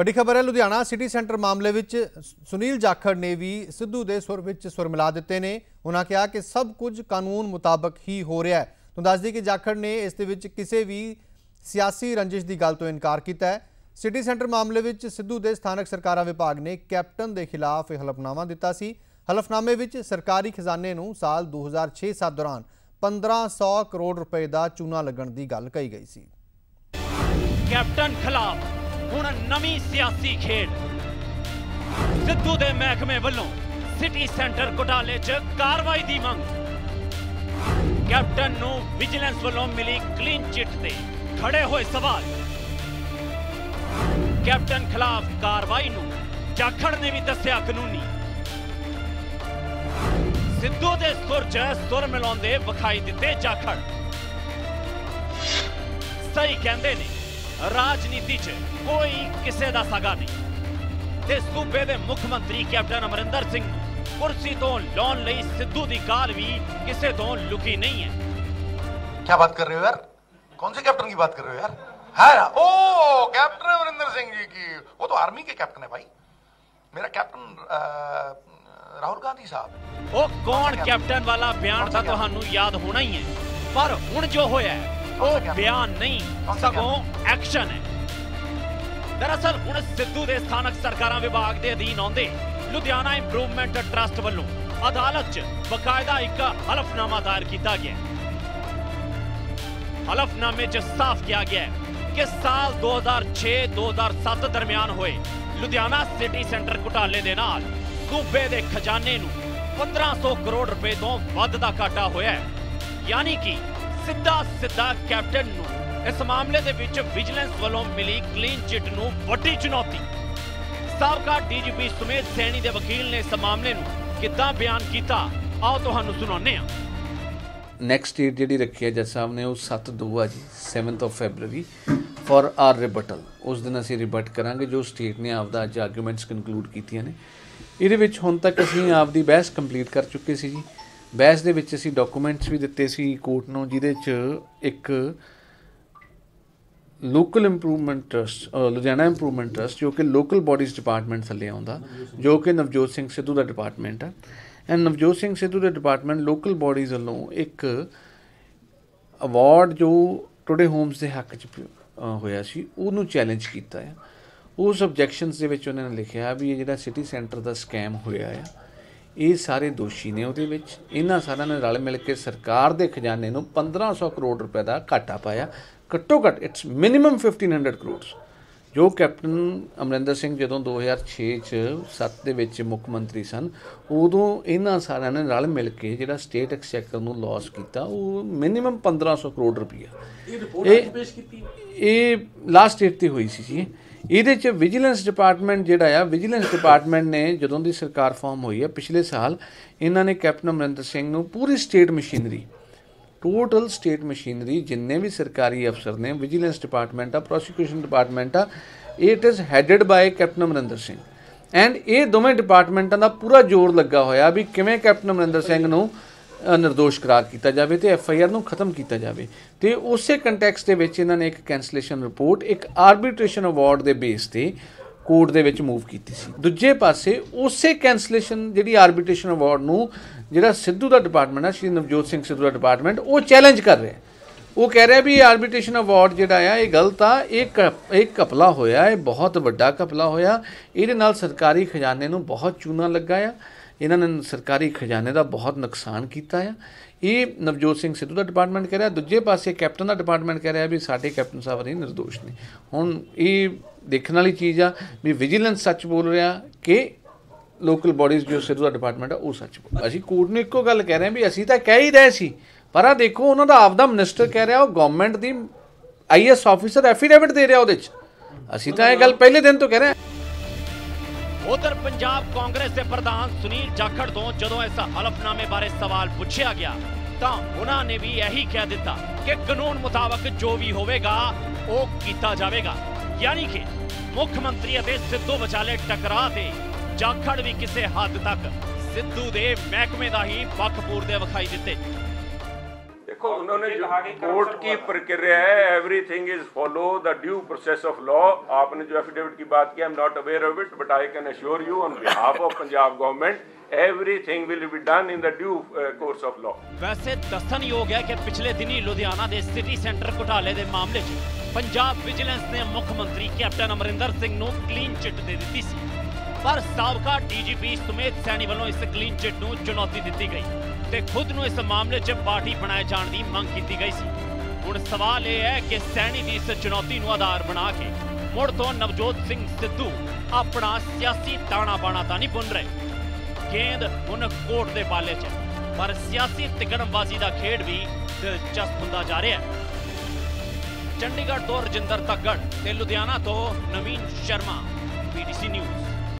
ਵੱਡੀ ਖਬਰ ਹੈ, ਲੁਧਿਆਣਾ ਸਿਟੀ ਸੈਂਟਰ ਮਾਮਲੇ ਵਿੱਚ ਸੁਨੀਲ ਜਾਖੜ ਨੇ ਵੀ ਸਿੱਧੂ ਦੇ ਸੁਰ ਵਿੱਚ ਸੁਰ ਮਿਲਾ ਦਿੱਤੇ ਨੇ। ਉਹਨਾਂ ਕਿਹਾ ਕਿ ਸਭ ਕੁਝ ਕਾਨੂੰਨ ਮੁਤਾਬਕ ਹੀ ਹੋ ਰਿਹਾ ਹੈ। ਤੁਹਾਨੂੰ ਦੱਸ ਦਈਏ ਕਿ ਜਾਖੜ ਨੇ ਇਸ ਦੇ ਵਿੱਚ ਕਿਸੇ ਵੀ ਸਿਆਸੀ ਰੰਜਿਸ਼ ਦੀ ਗੱਲ ਤੋਂ ਇਨਕਾਰ ਕੀਤਾ ਹੈ। ਸਿਟੀ ਸੈਂਟਰ ਮਾਮਲੇ ਵਿੱਚ ਸਿੱਧੂ ਦੇ ਸਥਾਨਕ ਸਰਕਾਰਾਂ ਵਿਭਾਗ ਨੇ ਕੈਪਟਨ ਦੇ ਖਿਲਾਫ ਇਹ ਹਲਫਨਾਮਾ ਦਿੱਤਾ ਸੀ। ਹਲਫਨਾਮੇ ਵਿੱਚ ਸਰਕਾਰੀ ਖਜ਼ਾਨੇ ਨੂੰ ਸਾਲ 2006-7 ਦੌਰਾਨ 1500 ਕਰੋੜ ਰੁਪਏ ਦਾ ਚੂਨਾ ਲੱਗਣ ਦੀ ਗੱਲ ਕਹੀ ਗਈ ਸੀ। ਕੈਪਟਨ ਖਿਲਾਫ ਹੁਣ ਨਵੀਂ ਸਿਆਸੀ ਖੇਡ। ਸਿੱਧੂ ਦੇ ਮਹਿਕਮੇ ਵੱਲੋਂ ਸਿਟੀ ਸੈਂਟਰ ਘੁਟਾਲੇ 'ਚ ਕਾਰਵਾਈ ਦੀ ਮੰਗ। ਕੈਪਟਨ ਨੂੰ ਵਿਜੀਲੈਂਸ ਵੱਲੋਂ ਮਿਲੀ ਕਲੀਨ ਚਿੱਟ ਤੇ ਖੜੇ ਹੋਏ ਸਵਾਲ। ਕੈਪਟਨ ਖਿਲਾਫ ਕਾਰਵਾਈ ਨੂੰ ਜਾਖੜ ਨੇ ਵੀ ਦੱਸਿਆ ਕਾਨੂੰਨੀ। ਸਿੱਧੂ ਦੇ ਸੁਰ 'ਚ ਸੁਰ ਮਿਲਾਉਂਦੇ ਵਿਖਾਈ ਦਿੱਤੇ ਜਾਖੜ। ਸਹੀ ਕਹਿੰਦੇ ਨੇ। ਰਾਜਨੀਤੀ 'ਚ ਕੋਈ ਕਿਸੇ ਦਾ ਸਗਾ ਨਹੀਂ ਤੇ ਸੂਬੇ ਦੇ ਮੁੱਖ ਮੰਤਰੀ ਕੈਪਟਨ ਅਮਰਿੰਦਰ ਸਿੰਘ ਨੂੰ ਕੁਰਸੀ ਤੋਂ ਲਾਉਣ ਲਈ ਸਿੱਧੂ ਦੀ ਕਾਲ ਵੀ ਕਿਸੇ ਤੋਂ ਲੁਕੀ ਨਹੀਂ ਹੈ क्या बात कर रहे हो यार कौन से कैप्टन की बात कर रहे हो यार है ओ कैप्टन अमरिंदर सिंह जी की वो तो आर्मी के कैप्टन है भाई मेरा कैप्टन अ, राहुल गांधी साहब ਉਹ ਕੌਣ ਕੈਪਟਨ ਵਾਲਾ ਬਿਆਨ ਤਾਂ ਤੁਹਾਨੂੰ ਯਾਦ ਹੋਣਾ ਹੀ ਹੈ ਪਰ ਹੁਣ ਜੋ ਹੋਇਆ ਹੈ ਉਹ ਬਿਆਨ ਨਹੀਂ ਸਗੋਂ ਐਕਸ਼ਨ ਹੈ। ਦਰਅਸਲ ਹੁਣ ਸਿੱਧੂ ਦੇ ਸਥਾਨਕ ਸਰਕਾਰਾਂ ਵਿਭਾਗ ਦੇ ਅਧੀਨ ਆਉਂਦੇ ਲੁਧਿਆਣਾ ਇੰਪਰੂਵਮੈਂਟ ਟਰਸਟ ਵੱਲੋਂ ਅਦਾਲਤ 'ਚ ਬਕਾਇਦਾ ਇੱਕ ਹਲਫਨਾਮਾ ਦਾਇਰ ਕੀਤਾ ਗਿਆ ਹਲਫਨਾਮੇ 'ਚ ਸਾਫ਼ ਕਿਹਾ ਗਿਆ ਕਿ ਸਾਲ 2006-2007 ਦਰਮਿਆਨ ਹੋਏ ਲੁਧਿਆਣਾ ਸਿਟੀ ਸੈਂਟਰ ਘੁਟਾਲੇ ਦੇ ਨਾਲ ਸੂਬੇ ਦੇ ਖਜ਼ਾਨੇ ਨੂੰ 1500 ਕਰੋੜ ਰੁਪਏ ਤੋਂ ਵੱਧ ਦਾ ਘਾਟਾ ਹੋਇਆ ਹੈ। ਯਾਨੀ ਕਿ ਸਿੱਧਾ ਸਿੱਧਾ ਕੈਪਟਨ ਨੂੰ ਇਸ ਮਾਮਲੇ ਦੇ ਵਿੱਚ ਵਿਜੀਲੈਂਸ ਵੱਲੋਂ ਮਿਲੀ ਕਲੀਨ ਚਿੱਟ ਨੂੰ ਵੱਡੀ ਚੁਣੌਤੀ। ਸਾਬਕਾ ਡੀਜੀਪੀ ਸੁਮੇਧ ਸੈਣੀ ਦੇ ਵਕੀਲ ਨੇ ਇਸ ਮਾਮਲੇ ਨੂੰ ਕਿੱਦਾਂ ਬਿਆਨ ਕੀਤਾ, ਆਓ ਤੁਹਾਨੂੰ ਸੁਣਾਉਂਦੇ ਹਾਂ। ਨੈਕਸਟ ਡੇਟ ਜਿਹੜੀ ਰੱਖੀ ਹੈ ਜੱਜ ਸਾਹਿਬ ਨੇ ਉਹ 7 2 ਆ ਜੀ 7th of February for our rebuttal ਉਸ ਦਿਨ ਅਸੀਂ ਰਿਬਟ ਕਰਾਂਗੇ ਜੋ ਸਟੇਟ ਨੇ ਆਪਦਾ ਅੱਜ ਆਰਗੂਮੈਂਟਸ ਕਨਕਲੂਡ ਕੀਤੀਆਂ ਨੇ। ਇਹਦੇ ਵਿੱਚ ਹੁਣ ਤੱਕ ਅਸੀਂ ਆਪਦੀ ਬਹਿਸ ਕੰਪਲੀਟ ਕਰ ਚੁੱਕੇ ਸੀ ਜੀ। ਬਹਿਸ ਦੇ ਵਿੱਚ ਅਸੀਂ ਡਾਕੂਮੈਂਟਸ ਵੀ ਦਿੱਤੇ ਸੀ ਕੋਰਟ ਨੂੰ, ਜਿਹਦੇ 'ਚ ਇੱਕ local improvement trust Ludhiana improvement trust ਜੋ ਕਿ ਲੋਕਲ ਬਾਡੀਜ਼ ਡਿਪਾਰਟਮੈਂਟ ਥੱਲੇ ਆਉਂਦਾ, ਜੋ ਕਿ ਨਵਜੋਤ ਸਿੰਘ ਸਿੱਧੂ ਦਾ ਡਿਪਾਰਟਮੈਂਟ ਹੈ ਐਂਡ ਨਵਜੋਤ ਸਿੰਘ ਸਿੱਧੂ ਦੇ ਡਿਪਾਰਟਮੈਂਟ ਲੋਕਲ ਬਾਡੀਜ਼ ਵੱਲੋਂ ਇੱਕ ਅਵਾਰਡ ਜੋ ਟੁਡੇ ਹੋਮਸ ਦੇ ਹੱਕ 'ਚ ਹੋਇਆ ਸੀ, ਉਹਨੂੰ ਚੈਲੰਜ ਕੀਤਾ ਹੈ ਉਸ ਆਬਜੈਕਸ਼ਨਸ ਦੇ ਵਿੱਚ ਉਹਨਾਂ ਨੇ ਲਿਖਿਆ ਵੀ ਇਹ ਜਿਹੜਾ ਸਿਟੀ ਸੈਂਟਰ ਦਾ ਸਕੈਮ ਹੋਇਆ ਆ ਇਹ ਸਾਰੇ ਦੋਸ਼ੀ ਨੇ ਉਹਦੇ ਵਿੱਚ। ਇਹਨਾਂ ਸਾਰਿਆਂ ਨੇ ਰਲ ਮਿਲ ਕੇ ਸਰਕਾਰ ਦੇ ਖਜ਼ਾਨੇ ਨੂੰ 1500 ਕਰੋੜ ਰੁਪਏ ਦਾ ਘਾਟਾ ਪਾਇਆ। ਘੱਟੋ ਘੱਟ ਇਟਸ ਮਿਨੀਮਮ 1500 ਕਰੋੜ ਜੋ ਕੈਪਟਨ ਅਮਰਿੰਦਰ ਸਿੰਘ ਜਦੋਂ 2006 ਚ 7 ਦੇ ਵਿੱਚ ਮੁੱਖ ਮੰਤਰੀ ਸਨ ਉਦੋਂ ਇਹਨਾਂ ਸਾਰਿਆਂ ਨੇ ਰਲ ਮਿਲ ਕੇ ਜਿਹੜਾ ਸਟੇਟ ਐਕਸਚੇਕਰ ਨੂੰ ਲਾਸ ਕੀਤਾ ਉਹ ਮਿਨੀਮਮ 1500 ਕਰੋੜ ਰੁਪਈਆ। ਇਹ ਰਿਪੋਰਟ ਪੇਸ਼ ਕੀਤੀ। ਇਹ ਲਾਸਟ ਡੇਟ ਤੇ ਹੋਈ ਸੀ ਜੀ। ਇਹਦੇ ਚ ਵਿਜੀਲੈਂਸ ਡਿਪਾਰਟਮੈਂਟ ਜਿਹੜਾ ਆ ਵਿਜੀਲੈਂਸ ਡਿਪਾਰਟਮੈਂਟ ਨੇ ਜਦੋਂ ਦੀ ਸਰਕਾਰ ਫਾਰਮ ਹੋਈ ਹੈ ਪਿਛਲੇ ਸਾਲ, ਇਹਨਾਂ ਨੇ ਕੈਪਟਨ ਅਮਰਿੰਦਰ ਸਿੰਘ ਨੂੰ ਪੂਰੀ state machinery total state machinery ਜਿੰਨੇ ਵੀ ਸਰਕਾਰੀ ਅਫਸਰ ਨੇ ਵਿਜੀਲੈਂਸ ਡਿਪਾਰਟਮੈਂਟ ਆ ਪ੍ਰੋਸੀਕਿਊਸ਼ਨ ਡਿਪਾਰਟਮੈਂਟ ਆ it is headed by captain Amarinder Singh. And ਇਹ ਦੋਵੇਂ ਡਿਪਾਰਟਮੈਂਟਾਂ ਦਾ ਪੂਰਾ ਜ਼ੋਰ ਲੱਗਾ ਹੋਇਆ ਵੀ ਕਿਵੇਂ ਕੈਪਟਨ ਅਮਰਿੰਦਰ ਸਿੰਘ ਨੂੰ ਅ, ਨਿਰਦੋਸ਼ ਕਰਾਰ ਕੀਤਾ ਜਾਵੇ ਤੇ ਐਫ ਆਈ ਆਰ ਨੂੰ ਖਤਮ ਕੀਤਾ ਜਾਵੇ। ਤੇ ਉਸੇ ਕੰਟੈਕਸਟ ਦੇ ਵਿੱਚ ਇਹਨਾਂ ਨੇ ਇੱਕ ਕੈਂਸਲੇਸ਼ਨ ਰਿਪੋਰਟ ਇੱਕ ਆਰਬਿਟ੍ਰੇਸ਼ਨ ਅਵਾਰਡ ਦੇ ਬੇਸ ਤੇ ਕੋਰਟ ਦੇ ਵਿੱਚ ਮੂਵ ਕੀਤੀ ਸੀ। ਦੂਜੇ ਪਾਸੇ ਉਸੇ ਕੈਂਸਲੇਸ਼ਨ ਜਿਹੜੀ ਆਰਬਿਟ੍ਰੇਸ਼ਨ ਅਵਾਰਡ ਨੂੰ ਜਿਹੜਾ ਸਿੱਧੂ ਦਾ ਡਿਪਾਰਟਮੈਂਟ ਹੈ ਸ਼੍ਰੀ ਨਵਜੋਤ ਸਿੰਘ ਸਿੱਧੂ ਦਾ ਡਿਪਾਰਟਮੈਂਟ ਉਹ ਚੈਲੰਜ ਕਰ ਰਿਹਾ। ਉਹ ਕਹਿ ਰਿਹਾ ਵੀ ਆਰਬਿਟ੍ਰੇਸ਼ਨ ਅਵਾਰਡ ਜਿਹੜਾ ਆ ਇਹ ਗਲਤ ਆ ਇਹ ਕ- ਇਹ ਕਪਲਾ ਹੋਇਆ ਇਹ ਬਹੁਤ ਵੱਡਾ ਕਪਲਾ ਹੋਇਆ। ਇਹਦੇ ਨਾਲ ਸਰਕਾਰੀ ਖਜ਼ਾਨੇ ਨੂੰ ਬਹੁਤ ਚੂਨਾ ਲੱਗਾ ਆ। ਇਹਨਾਂ ਨੇ ਸਰਕਾਰੀ ਖਜ਼ਾਨੇ ਦਾ ਬਹੁਤ ਨੁਕਸਾਨ ਕੀਤਾ ਆ। ਇਹ ਨਵਜੋਤ ਸਿੰਘ ਸਿੱਧੂ ਦਾ ਡਿਪਾਰਟਮੈਂਟ ਕਹਿ ਰਿਹਾ, ਦੂਜੇ ਪਾਸੇ ਕੈਪਟਨ ਦਾ ਡਿਪਾਰਟਮੈਂਟ ਕਹਿ ਰਿਹਾ ਵੀ ਸਾਡੇ ਕੈਪਟਨ ਸਾਹਿਬ ਨਹੀਂ ਨਿਰਦੋਸ਼ ਨੇ। ਹੁਣ ਇਹ ਦੇਖਣ ਵਾਲੀ ਚੀਜ਼ ਆ ਵੀ ਵਿਜੀਲੈਂਸ ਸੱਚ ਬੋਲ ਰਿਹਾ ਕਿ ਲੋਕਲ ਬਾਡੀਜ਼ ਜੋ ਸਿੱਧੂ ਦਾ ਡਿਪਾਰਟਮੈਂਟ ਆ, ਉਹ ਸੱਚ ਬੋਲ ਅਸੀਂ ਕੋਰਟ ਨੂੰ ਇੱਕੋ ਗੱਲ ਕਹਿ ਰਹੇ ਹਾਂ ਵੀ ਅਸੀਂ ਤਾਂ ਕਹਿ ਹੀ ਰਹੇ ਸੀ, ਪਰ ਆ ਦੇਖੋ, ਉਹਨਾਂ ਦਾ ਆਪਦਾ ਮਿਨਿਸਟਰ ਕਹਿ ਰਿਹਾ, ਉਹ ਗਵਰਨਮੈਂਟ ਦੀ ਆਈਐਸ ਆਫੀਸਰ ਐਫੀਡੇਵਿਟ ਦੇ ਰਿਹਾ ਉਹਦੇ 'ਚ। ਅਸੀਂ ਤਾਂ ਇਹ ਗੱਲ ਪਹਿਲੇ ਦਿਨ ਤੋਂ ਕਹਿ ਰਹੇ ਹਾਂ। ਉਧਰ ਪੰਜਾਬ ਕਾਂਗਰਸ ਦੇ ਪ੍ਰਧਾਨ ਸੁਨੀਲ ਜਾਖੜ ਤੋਂ ਜਦੋਂ ਇਸ ਹਲਫਨਾਮੇ ਬਾਰੇ ਸਵਾਲ ਪੁੱਛਿਆ ਗਿਆ, ਤਾਂ ਉਹਨਾਂ ਨੇ ਵੀ ਇਹੀ ਕਹਿ ਦਿੱਤਾ ਕਿ ਕਾਨੂੰਨ ਮੁਤਾਬਕ ਜੋ ਵੀ ਹੋਵੇਗਾ, ਉਹ ਕੀਤਾ ਜਾਵੇਗਾ। ਯਾਨੀ ਕਿ ਮੁੱਖ ਮੰਤਰੀ ਅਤੇ ਸਿੱਧੂ ਵਿਚਾਲੇ ਟਕਰਾਅ ਤੇ ਜਾਖੜ ਵੀ ਕਿਸੇ ਹੱਦ ਤੱਕ ਸਿੱਧੂ ਦੇ ਮਹਿਕਮੇ ਦਾ ਹੀ ਪੱਖ ਪੂਰਦੇ ਵਿਖਾਈ ਦਿੱਤੇ। देखो उन्होंने जो कोर्ट की प्रक्रिया है everything is follow the due process of law आपने जो एफिडेविट की बात की I am not aware of it but I can assure you on behalf of Punjab government everything will be done in the due course of law ਵੈਸੇ ਦੱਸਣਯੋਗ ਹੈ ਕਿ ਪਿਛਲੇ ਦਿਨੀ ਲੁਧਿਆਣਾ ਦੇ ਸਿਟੀ ਸੈਂਟਰ ਘੁਟਾਲੇ ਦੇ ਮਾਮਲੇ 'ਚ ਪੰਜਾਬ ਵਿਜੀਲੈਂਸ ਨੇ ਮੁੱਖ ਮੰਤਰੀ ਕੈਪਟਨ ਅਮਰਿੰਦਰ ਸਿੰਘ ਨੂੰ ਕਲੀਨ ਚਿੱਟ ਦੇ ਦਿੱਤੀ ਸੀ ਪਰ ਸਾਬਕਾ ਡੀਜੀਪੀ ਸੁਮੇਧ ਸੈਣੀ ਵੱਲੋਂ ਇਸ ਕਲੀਨ ਚਿੱਟ ਨੂੰ ਚੁਣੌਤੀ ਦਿੱਤੀ ਗਈ ਤੇ ਖੁਦ ਨੂੰ ਇਸ ਮਾਮਲੇ 'ਚ ਪਾਰਟੀ ਬਣਾਏ ਜਾਣ ਦੀ ਮੰਗ ਕੀਤੀ ਗਈ ਸੀ। ਹੁਣ ਸਵਾਲ ਇਹ ਹੈ ਕਿ ਸੈਣੀ ਦੀ ਇਸ ਚੁਣੌਤੀ ਨੂੰ ਆਧਾਰ ਬਣਾ ਕੇ ਮੁੜ ਤੋਂ ਨਵਜੋਤ ਸਿੰਘ ਸਿੱਧੂ ਆਪਣਾ ਸਿਆਸੀ ਤਾਣਾ ਬਾਣਾ ਤਾਂ ਨਹੀਂ ਬੁਣ ਰਹੇ। ਗੇਂਦ ਹੁਣ ਕੋਟ ਦੇ ਪਾਲੇ 'ਚ ਹੈ। ਪਰ ਸਿਆਸੀ ਤਿਗੜਮਬਾਜ਼ੀ ਦਾ ਖੇਡ ਵੀ ਦਿਲਚਸਪ ਹੁੰਦਾ ਜਾ ਰਿਹਾ ਹੈ। ਚੰਡੀਗੜ੍ਹ ਤੋਂ ਰਜਿੰਦਰ ਤੱਗੜ ਤੇ ਲੁਧਿਆਣਾ ਤੋਂ ਨਵੀਨ ਸ਼ਰਮਾ ਪੀਟੀਸੀ ਨਿਊਜ਼